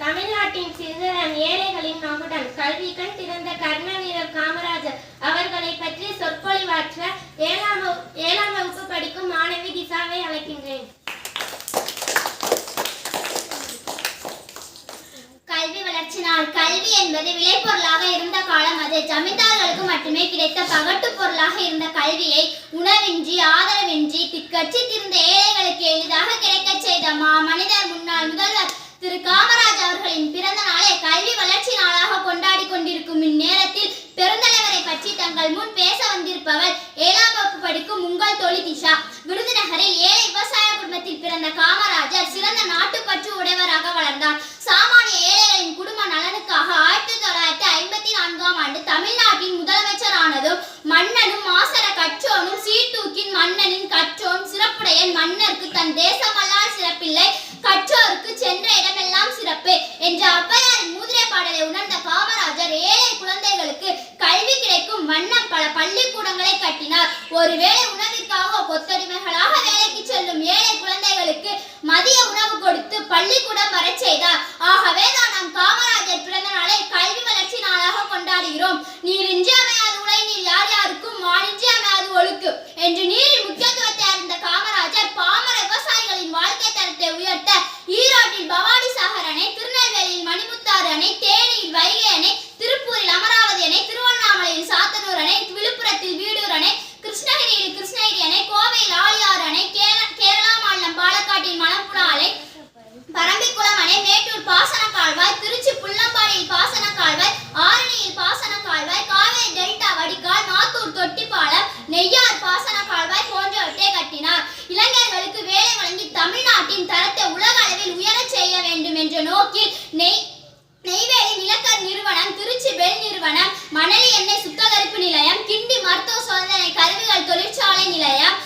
தமிழ்நாட்டின் சிறுதரன் ஏழைகளின் மகுடன் கல்வி கண் திறந்த கர்ணவீரர் காமராஜர் அவர்களை பற்றி சொற்பொழிவாற்ற ஏழாம் ஏழாம் வகுப்பு படிக்கும் மாணவி திசாவை அழைக்கின்றேன். கல்வி வளர்ச்சி நாள். கல்வி என்பது விளைபொருளாக இருந்த காலம். அது ஜமீன்தார்களுக்கு மட்டுமே கிடைத்த பகட்டு பொருளாக இருந்த கல்வியை உணவின்றி ஆதரவின்றி திக்கற்றி திருந்த ஏழைகளுக்கு எளிதாக கிடைக்கச் செய்த மா மனிதர் முன்னாள் முதல்வர் திரு காமராஜ் அவர்களின் பிறந்த நாளை கல்வி வளர்ச்சி நாளாக கொண்டாடி கொண்டிருக்கும் இந்நேரத்தில் பெருந்தலைவரை பற்றி தங்கள் முன் பேச வந்திருப்பவர் ஏழாம் வகுப்பு படிக்கும் உங்கள் தோழி திஷா. விருதுநகரில் ஏழை விவசாய குடும்பத்தில் பிறந்த காமராஜர் சிறந்த நாட்டுப்பற்று உடையவராக வளர்ந்தார். சாமானிய ஏழைகளின் குடும்ப நலனுக்காக ஆயிரத்தி தொள்ளாயிரத்தி ஐம்பத்தி நான்காம் ஆண்டு தமிழ்நாட்டின் முதலமைச்சர் ஆனதும் மன்னனும் மாசர கற்றோனும் சீர்தூக்கின் மன்னனின் கற்றோன் சிறப்புடைய மன்னருக்கு தன் தேசமல்லால் சிறப்பில்லை. கற்றோருக்கு சென்ற இடமெல்லாம் சிறப்பு என்ற ஔவையாரின் மூதிரை பாடலை உணர்ந்த காமராஜர் ஏழை குழந்தைகளுக்கு கல்வி கிடைக்கும் வண்ணம் பல பள்ளிக்கூடங்களை கட்டினார். ஒருவேளை உணவிற்காக கொத்தடிமைகளாக வேலைக்கு செல்லும் ஏழை குழந்தைகளுக்கு மதிய உணவு கொடுத்து பள்ளிக்கூடம் வரச் செய்தார். ஆகவே தான் நாம் காமராஜர் பிறந்த நாளை கல்வி வளர்ச்சி நாளாக கொண்டாடுகிறோம். நீர் அமையாது உலை நீர் யார் யாருக்கும் வானின்றி ஒழுக்கு என்று நீரின் நோக்கில் நெய் நெய்வேலி நிலக்கர் நிறுவனம் திருச்சி பெல் நிறுவனம் மணலி எண்ணெய் சுத்தகரிப்பு நிலையம் கிண்டி மருத்துவ சோதனை கருவிகள் தொழிற்சாலை நிலையம்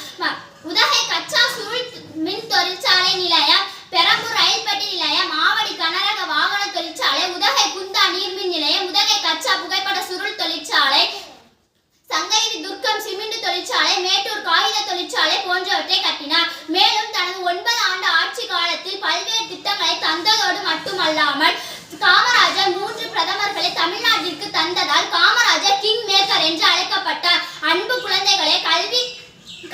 உதகை கச்சா சுருள் மின் தொழிற்சாலை நிலையம் பெரம்பூர் ரயில்பட்டி நிலையம் ஆவடி கனரக வாகன தொழிற்சாலை உதகை குந்தா நீர்மின் நிலையம் உதகை கச்சா புகைப்பட சுருள் தொழிற்சாலை சங்ககிரி துர்க்கம் சிமெண்ட் தொழிற்சாலை மேட்டூர் காகித தொழிற்சாலை போன்றவற்றை கட்டினார். மேலும் அல்லாமல் காமராஜர் மூன்று பிரதமர்களை தமிழ்நாட்டிற்கு தந்ததால் காமராஜர் கிங் மேக்கர் என்று அழைக்கப்பட்டார். அன்பு குழந்தைகளே கல்வி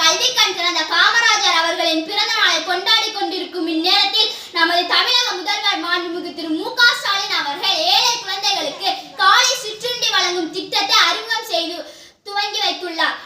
கல்வி கண் திறந்த காமராஜர் அவர்களின் பிறந்த நாளை கொண்டாடி கொண்டிருக்கும் இந்நேரத்தில் நமது தமிழக முதல்வர் மாண்புமிகு திரு மு க ஸ்டாலின் அவர்கள் ஏழை குழந்தைகளுக்கு காலை சிற்றுண்டி வழங்கும் திட்டத்தை அறிமுகம் செய்து துவங்கி வைத்துள்ளார்.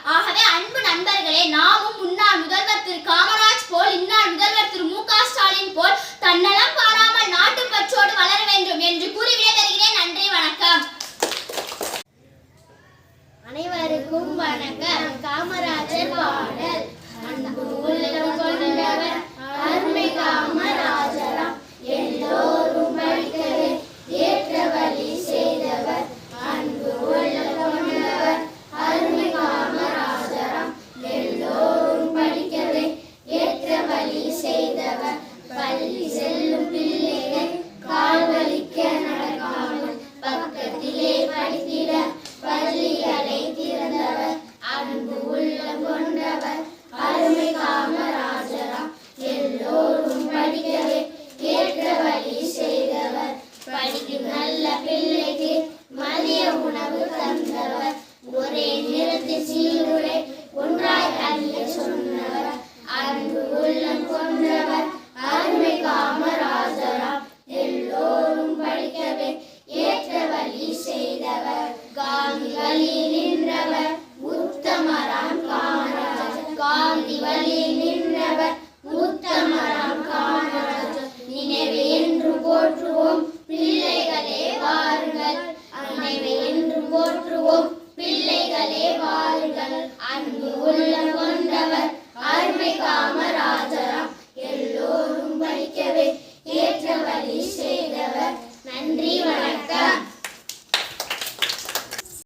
ಬಲಿ ನಿನ್ನವರ್